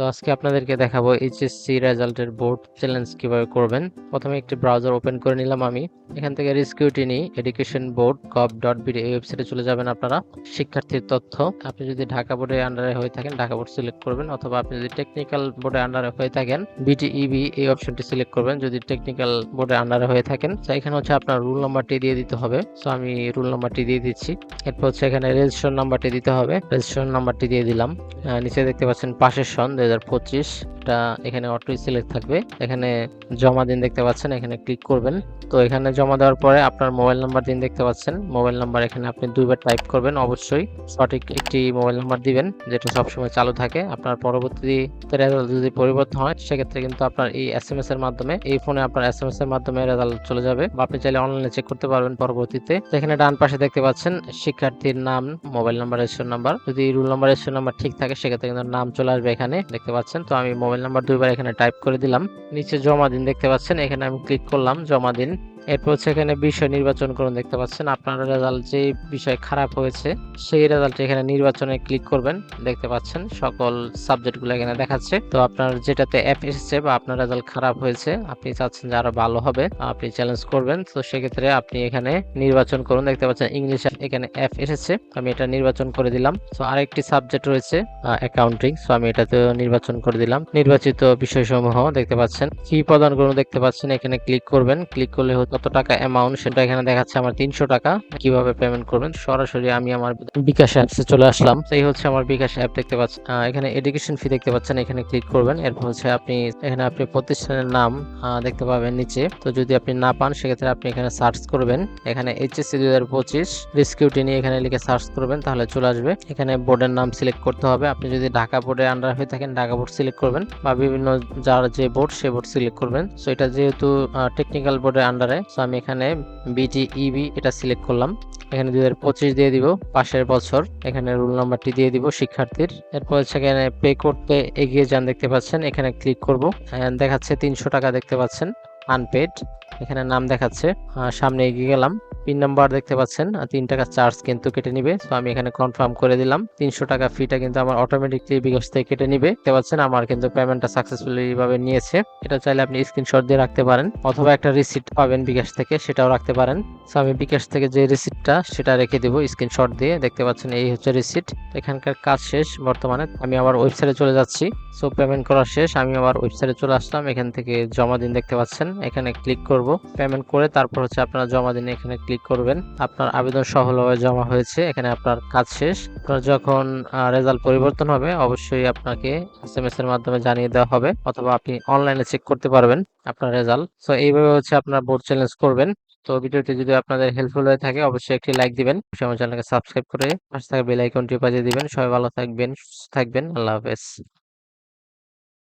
তো আজকে আপনাদেরকে দেখাবো এইচএসসি রেজাল্টের বোর্ড চ্যালেঞ্জ কীভাবে করবেন। প্রথমে একটি ব্রাউজার ওপেন করে নিলাম আমি। এখান থেকে rescrutiny education board gov dot BD এই ওয়েবসাইটে চলে যাবেন আপনারা। শিক্ষার্থীর তথ্য। আপনি যদি ঢাকা বোর্ডের আন্ডারে হয়ে থাকেন, ঢাকা বোর্ড সিলেক্ট করবেন। অথবা আপনি যদি টেকনিক্যাল বোর্ডের আন্ডারে হয়ে থাকেন বিটিইবি এই অপশনটি সিলেক্ট করবেন। যদি টেকনিক্যাল বোর্ডের আন্ডারে হয়ে থাকেন, তো এখানে হচ্ছে আপনার রুল নাম্বারটি দিয়ে দিতে হবে। তো আমি রুল নাম্বারটি দিয়ে দিচ্ছি। এরপর হচ্ছে এখানে রেজিস্ট্রেশন নাম্বারটি দিতে হবে। রেজিস্ট্রেশন নাম্বারটি দিয়ে দিলাম। নিচে দেখতে পাচ্ছেন পাশের সন এটা এখানে অটো সিলেক্ট থাকবে। এখানে জমা দিন দেখতে পাচ্ছেন, এখানে ক্লিক করবেন। তো এখানে জমা দেওয়ার পরে আপনার মোবাইল নাম্বার দিন দেখতে পাচ্ছেন। মোবাইল নাম্বার এখানে আপনি দুইবার টাইপ করবেন, অবশ্যই। সঠিক একটি মোবাইল নাম্বার দিবেন, যেটা সবসময় চালু থাকে। আপনার পরবর্তীতে রেজাল্ট যদি পরিবর্তন হয়, সেক্ষেত্রে কিন্তু আপনার এই এস এম এস এর মাধ্যমে, এই ফোনে আপনার এস এম এস এর মাধ্যমে রেজাল্ট চলে যাবে। বা আপনি চাইলে অনলাইনে চেক করতে পারবেন পরবর্তীতে। এখানে ডান পাশে দেখতে পাচ্ছেন, শিক্ষার্থীর নাম মোবাইল নাম্বার রেজিস্ট্রেশন নাম্বার যদি রুল নাম্বার রেজিস্ট্রেশন নাম্বার ঠিক থাকে, সেক্ষেত্রে কিন্তু নাম চলে আসবে এখানে। দেখতে পাচ্ছেন। তো আমি মোবাইল নাম্বার দুইবার এখানে টাইপ করে দিলাম। নিচে জমা দিন দেখতে পাচ্ছেন। এখানে আমি ক্লিক করলাম জমা দিন। এরপর হচ্ছে এখানে বিষয় নির্বাচন করুন দেখতে পাচ্ছেন। আপনার রেজাল্ট যে বিষয় খারাপ হয়েছে, সেই রেজাল্ট এখানে নির্বাচনে ক্লিক করবেন, দেখতে পাচ্ছেন। সকল সাবজেক্টগুলো এখানে দেখাচ্ছে। তো আপনার যেটাতে অ্যাপ এসেছে বা আপনার রেজাল্ট খারাপ হয়েছে, আপনি চাচ্ছেন যে আরও ভালো হবে, আপনি চ্যালেঞ্জ করবেন। তো সেক্ষেত্রে আপনি এখানে নির্বাচন করুন, দেখতে পাচ্ছেন ইংলিশ এখানে অ্যাপ এসেছে। আমি এটা নির্বাচন করে দিলাম। তো আরেকটি সাবজেক্ট রয়েছে অ্যাকাউন্টিং সো আমি এটাতে নির্বাচন করে দিলাম। নির্বাচিত বিষয়সমূহ দেখতে পাচ্ছেন। কি প্রদান করুন দেখতে পাচ্ছেন, এখানে ক্লিক করবেন। ক্লিক করলে হয়তো কত টাকা অ্যামাউন্ট সেটা এখানে দেখাচ্ছে আমার তিনশো টাকা। কীভাবে পেমেন্ট করবেন? সরাসরি আমি আমার বিকাশ অ্যাপসে চলে আসলাম। তো এই হচ্ছে আমার বিকাশ অ্যাপ দেখতে পাচ্ছেন এখানে এডুকেশন ফি দেখতে পাচ্ছেন, এখানে ক্লিক করবেন। এরপর হচ্ছে আপনি এখানে আপনি প্রতিষ্ঠানের নাম দেখতে পাবেন নিচে। তো যদি আপনি না পান, সেক্ষেত্রে আপনি এখানে সার্চ করবেন। এখানে এইচএসসি দুই হাজার পঁচিশ রিসকিউটি নিয়ে এখানে লিখে সার্চ করবেন, তাহলে চলে আসবে। এখানে বোর্ডের নাম সিলেক্ট করতে হবে। আপনি যদি ঢাকা বোর্ডের আন্ডার হয়ে থাকেন, ঢাকা বোর্ড সিলেক্ট করবেন। বা বিভিন্ন যার যে বোর্ড সে বোর্ড সিলেক্ট করবেন। সো এটা যেহেতু টেকনিক্যাল বোর্ডের আন্ডারে সো আমি এখানে বিটিইবি এটা সিলেক্ট করলাম। এখানে দুই হাজার পঁচিশ দিয়ে দিব, পাশের বছর। এখানে রুল নাম্বারটি দিয়ে দিব, শিক্ষার্থীর। এরপর সেখানে পে করতে এগিয়ে যান দেখতে পাচ্ছেন, এখানে ক্লিক করব। দেখাচ্ছে তিনশো টাকা দেখতে পাচ্ছেন আনপেড এখানে নাম দেখাচ্ছে সামনে এগিয়ে গেলাম। পিন নাম্বার দেখতে পাচ্ছেন, আর তিন টাকা চার্জ কিন্তু কেটে নিবে। তো আমি এখানে কনফার্ম করে দিলাম, তিনশো টাকা ফিটা কিন্তু আমার অটোমেটিকলি বিকাশ থেকে কেটে নিবে। দেখতে পাচ্ছেন, আমার কিন্তু পেমেন্টটা সাকসেসফুলি ভাবে নিয়েছে। এটা চাইলে আপনি স্ক্রিনশট দিয়ে রাখতে পারেন, অথবা একটা রিসিট পাবেন বিকাশ থেকে, সেটাও রাখতে পারেন। তো আমি বিকাশ থেকে যে রিসিটটা সেটা রেখে দেবো স্ক্রিনশট দিয়ে। দেখতে পাচ্ছেন, এই হচ্ছে রিসিট এখানকার কাজ শেষ বর্তমানে। আমি আবার ওয়েবসাইটে চলে যাচ্ছি। সো পেমেন্ট করা শেষ, আমি আবার ওয়েবসাইটে চলে আসলাম। এখান থেকে জমা দিন দেখতে পাচ্ছেন, এখানে ক্লিক করব। পেমেন্ট করে তারপর হচ্ছে আপনারা জমা দিন, এখানে ক্লিক করবেন। আপনার আবেদন সফলভাবে জমা হয়েছে, এখানে আপনার কাজ শেষ। আপনার যখন রেজাল্ট পরিবর্তন হবে, অবশ্যই আপনাকে এস এম এস এর মাধ্যমে জানিয়ে দেওয়া হবে, অথবা আপনি অনলাইনে চেক করতে পারবেন আপনার রেজাল্ট সো এইভাবে হচ্ছে আপনার বোর্ড চ্যালেঞ্জ করবেন। তো, ভিডিওটি যদি আপনাদের হেল্পফুল হয়ে থাকে, অবশ্যই একটি লাইক দিবেন। আমার চ্যানেলকে সাবস্ক্রাইব করে পাশে থাকা বেল আইকনটি বাজিয়ে দিবেন। সবাই ভালো থাকবেন, সুস্থ থাকবেন। আল্লাহ হাফেজ।